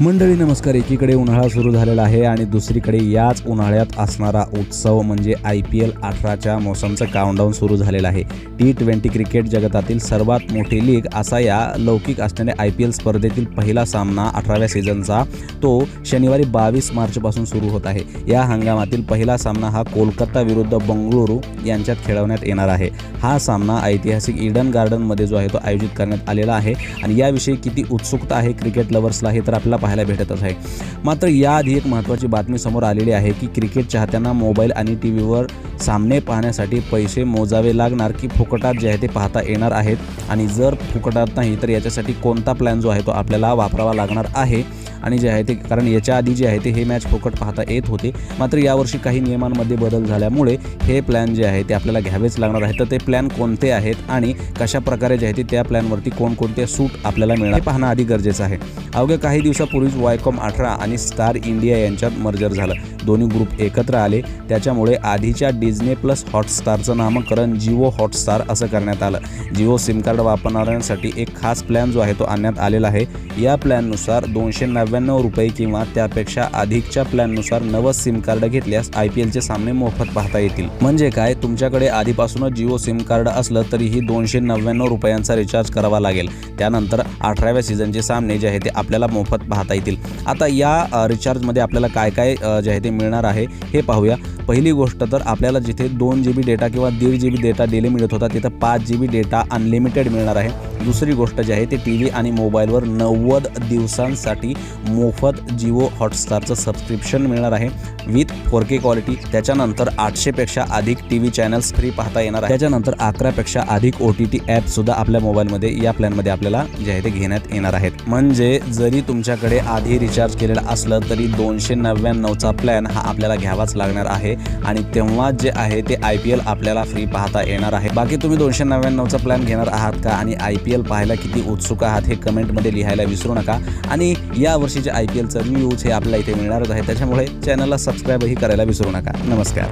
मंडळी नमस्कार. एकीकडे उन्हाळा सुरू झालेला आहे आणि दुसरीकडे याच उन्हाळ्यात असणारा उत्सव म्हणजे आय पी एल अठराच्या मोसमचं काउंटडाऊन सुरू झालेलं आहे. टी ट्वेंटी क्रिकेट जगतातील सर्वात मोठी लीग असा या लौकिक असणाऱ्या आय पी एल स्पर्धेतील पहिला सामना अठराव्या सीझनचा तो शनिवारी बावीस मार्चपासून सुरू होत आहे. या हंगामातील पहिला सामना हा कोलकाता विरुद्ध बंगळुरू यांच्यात खेळवण्यात येणार आहे. हा सामना ऐतिहासिक इडन गार्डनमध्ये जो आहे तो आयोजित करण्यात आलेला आहे. आणि याविषयी किती उत्सुकता आहे क्रिकेट लवर्सला हे तर आपल्याला पाहायला भेटतच आहे. मात्र याआधी एक महत्त्वाची बातमी समोर आलेली आहे की क्रिकेट चाहत्यांना मोबाईल आणि टी व्हीवर सामने पाहण्यासाठी पैसे मोजावे लागणार की फुकटात जे आहे ते पाहता येणार आहेत. आणि जर फुकटात नाही तर याच्यासाठी कोणता प्लॅन जो आहे तो आपल्याला वापरावा लागणार आहे? आणि जे आहे ते कारण याच्या आधी जे आहे ते हे मॅच फुकट पाहता येत होते. मात्र यावर्षी काही नियमांमध्ये बदल झाल्यामुळे हे प्लॅन जे आहे ते आपल्याला घ्यावेच लागणार आहे. तर ते प्लॅन कोणते आहेत आणि कशा प्रकारे जे आहे ते त्या प्लॅनवरती कोणकोणते सूट आपल्याला मिळणार पाहणं आधी गरजेचं आहे. अवघ्या काही दिवसापूर्वीच वायकॉम अठरा आणि स्टार इंडिया यांच्यात मर्जर झालं. दोन्ही ग्रुप एकत्र आले. त्याच्यामुळे आधीच्या डिझने प्लस हॉटस्टारचं नामकरण जिओ हॉटस्टार असं करण्यात आलं. जिओ सिम कार्ड वापरणाऱ्यांसाठी एक खास प्लॅन जो आहे तो आणण्यात आलेला आहे. या प्लॅननुसार दोनशे नव्याण्णव रुपये किंवा त्यापेक्षा अधिकच्या प्लॅननुसार नवं सिम कार्ड घेतल्यास आय पी एलचे सामने मोफत पाहता येतील. म्हणजे काय? तुमच्याकडे आधीपासूनच जिओ सिम कार्ड असलं तरीही दोनशे नव्याण्णव रुपयांचा रिचार्ज करावा लागेल. त्यानंतर अठराव्या सीझनचे सामने जे आहे ते आपल्याला मोफत पाहता येतील. आता या रिचार्जमध्ये आपल्याला काय काय जे आहे ते मिळणार आहे हे पाहूया. पहिली गोष्ट तर आपल्याला जिथे दोन जी बी डेटा किंवा दीड जी बी डेटा डेली मिळत होता तिथं पाच जी बी डेटा अनलिमिटेड मिळणार आहे. दुसरी गोष्ट जी आहे ते टी व्ही आणि मोबाईलवर नव्वद दिवसांसाठी मोफत जिओ हॉटस्टारचं सबस्क्रिप्शन मिळणार आहे. विथ फोर के क्वालिटी त्याच्यानंतर आठशेपेक्षा अधिक टी व्ही चॅनल्स फ्री पाहता येणार आहे. त्याच्यानंतर अकरापेक्षा अधिक ओ टी टी ॲपसुद्धा आपल्या मोबाईलमध्ये या प्लॅनमध्ये आपल्याला जे आहे ते घेण्यात येणार आहेत. म्हणजे जरी तुमच्याकडे आधी रिचार्ज केलेलं असलं तरी दोनशे नव्याण्णवचा प्लॅन हा आपल्याला घ्यावाच लागणार आहे. आणि तेव्हा जे आहे ते आय पी एल आपल्याला फ्री पाहता येणार आहे. बाकी तुम्ही दोनशे नव्याण्णवचा प्लॅन घेणार आहात का? आणि आय पी एल पाहायला किती उत्सुक आहात हे कमेंटमध्ये लिहायला विसरू नका. आणि या वर्षीच्या आय पी एलचं रिव्ह्यूज हे आपल्याला इथे मिळणारच आहे. त्याच्यामुळे चॅनलला सबस्क्राईबही करायला विसरू नका. नमस्कार.